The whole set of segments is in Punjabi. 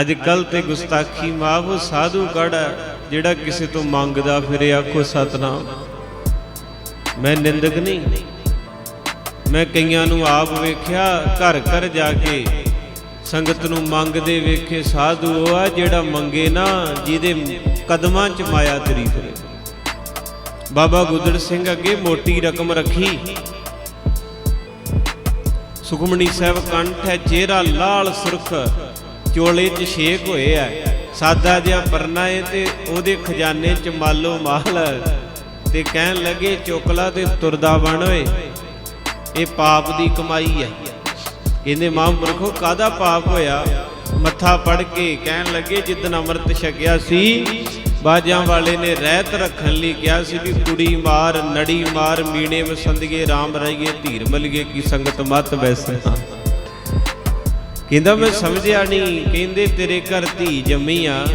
ਅੱਜ ਕੱਲ ਤੇ ਗੁਸਤਾਖੀ ਮਾਫ ਸਾਧੂ ਕੜਾ ਜਿਹੜਾ ਕਿਸੇ ਤੋਂ ਮੰਗਦਾ ਫਿਰੇ ਆਖੋ, ਸਤਨਾਮ। ਮੈਂ ਨਿੰਦਕ ਨਹੀਂ। ਮੈਂ ਕਈਆਂ ਨੂੰ ਆਪ ਵੇਖਿਆ, ਘਰ ਘਰ ਜਾ ਕੇ ਸੰਗਤ ਨੂੰ ਮੰਗਦੇ ਵੇਖੇ, ਸਾਧੂ ਉਹ ਆ ਜਿਹੜਾ ਮੰਗੇ ਨਾ, ਜਿਹਦੇ ਕਦਮਾਂ 'ਚ ਮਾਇਆ ਤਰੀ ਫਿਰੇ। ਬਾਬਾ ਗੁੱਦੜ ਸਿੰਘ ਅੱਗੇ ਮੋਟੀ ਰਕਮ ਰੱਖੀ। ਸੁਖਮਣੀ ਸਾਹਿਬ ਕੰਠ ਹੈ, ਚਿਹਰਾ ਲਾਲ ਸੁਰਖ। ਚੋਲੇ 'ਚ ਛੇਕ ਹੋਏ ਆ। ਸਾਦਾ ਜਿਹਾ ਪਰਨਾ ਏ ਤੇ ਉਹਦੇ ਖਜ਼ਾਨੇ 'ਚ ਮਾਲੋ ਮਾਲ। ਤੇ ਕਹਿਣ ਲੱਗੇ, ਚੋਕਲਾ ਤੇ ਤੁਰਦਾ ਬਣ ਓਏ। ਇਹ ਪਾਪ ਦੀ ਕਮਾਈ ਹੈ ਕਹਿੰਦੇ ਮਹਾਂਪੁਰਖੋ ਕਾਦਾ ਪਾਪ ਹੋਇਆ? ਮੱਥਾ ਪੜ ਕੇ ਕਹਿਣ ਲੱਗੇ ਜਿੱਦਨ ਅੰਮ੍ਰਿਤ ਛਕਿਆ ਸੀ, ਬਾਜਾਂ ਵਾਲੇ ਨੇ ਰਹਿਤ ਰੱਖਣ ਲਈ ਕਿਹਾ ਸੀ ਵੀ ਕੁੜੀ ਮਾਰ, ਨੜੀ ਮਾਰ, ਮੀਣੇ ਵਸੰਦਗੇ RAM ਰਾਈਏ, ਧੀਰ ਮਲਗੇ ਕੀ ਸੰਗਤ ਮਤ ਵੈਸੇ। ਕਹਿੰਦਾ ਮੈਂ ਸਮਝਿਆ ਨਹੀਂ, ਕਹਿੰਦੇ ਤੇਰੇ ਘਰ ਧੀ ਜੰਮੀ ਆ।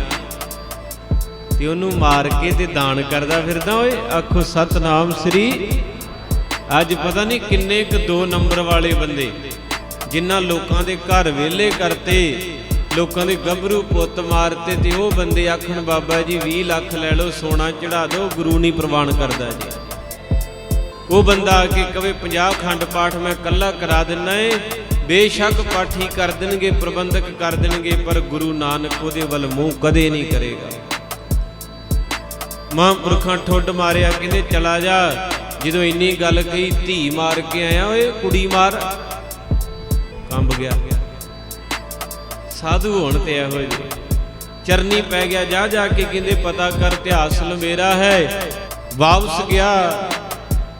ਤੇ ਉਹਨੂੰ ਮਾਰ ਕੇ ਤੇ ਦਾਨ ਕਰਦਾ ਫਿਰਦਾ ਓਏ। ਆਖੋ, ਸਤਨਾਮ ਸ੍ਰੀ। ਅੱਜ ਪਤਾ ਨਹੀਂ ਕਿੰਨੇ ਕੁ ਦੋ ਨੰਬਰ ਵਾਲੇ ਬੰਦੇ, ਜਿਨ੍ਹਾਂ ਲੋਕਾਂ ਦੇ ਘਰ ਵਿਹਲੇ ਕਰਤੇ, ਲੋਕਾਂ ਦੇ ਗੱਭਰੂ ਪੁੱਤ ਮਾਰਤੇ ਤੇ ਉਹ ਬੰਦੇ ਆਖਣ, ਬਾਬਾ ਜੀ 20 ਲੱਖ ਲੈ ਲਓ, ਸੋਨਾ ਚੜਾ ਦਿਓ, ਗੁਰੂ ਨਹੀਂ ਪ੍ਰਵਾਨ ਕਰਦਾ ਜੀ। ਉਹ ਬੰਦਾ ਆ ਕੇ ਕਵੇ 50 ਖੰਡ ਪਾਠ ਮੈਂ ਕੱਲਾ ਕਰਾ ਦਿੰਨਾ ਏ। ਬੇਸ਼ੱਕ ਪਾਠੀ ਕਰ ਦੇਣਗੇ, ਪ੍ਰਬੰਧਕ ਕਰ ਦੇਣਗੇ, ਪਰ ਗੁਰੂ ਨਾਨਕ ਉਹਦੇ ਵੱਲ ਮੂੰਹ ਕਦੇ ਨਹੀਂ ਕਰੇਗਾ। ਮਹਾਂਪੁਰਖਾਂ ਠੁੱਡ ਮਾਰਿਆ, ਕਹਿੰਦੇ, ਚਲਾ ਜਾ। ਜਦੋਂ ਇੰਨੀ ਗੱਲ ਕਹੀ, ਧੀ ਮਾਰ ਕੇ ਆਇਆ, ਓਏ, ਕੁੜੀ ਮਾਰ। ਕੰਬ ਗਿਆ। ਸਾਧੂ ਹੋਣ ਤੇ ਇਹੋ ਜਿਹੇ। ਚਰਨੀ ਪੈ ਗਿਆ ਜਾ ਜਾ ਕੇ ਕਹਿੰਦੇ, ਪਤਾ ਕਰ, ਇਤਿਹਾਸ ਲੰਬੇਰਾ ਹੈ। ਵਾਪਸ ਗਿਆ।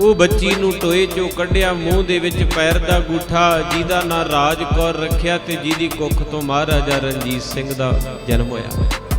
ਉਹ ਬੱਚੀ ਨੂੰ ਟੋਏ ਚੋਂ ਕੱਢਿਆ, ਮੂੰਹ ਦੇ ਵਿੱਚ ਪੈਰ ਦਾ ਗੂਠਾ, ਜਿਹਦਾ ਨਾਂ ਰਾਜ ਕੌਰ ਰੱਖਿਆ ਤੇ ਜਿਹਦੀ ਕੁੱਖ ਤੋਂ ਮਹਾਰਾਜਾ ਰਣਜੀਤ ਸਿੰਘ ਦਾ ਜਨਮ ਹੋਇਆ।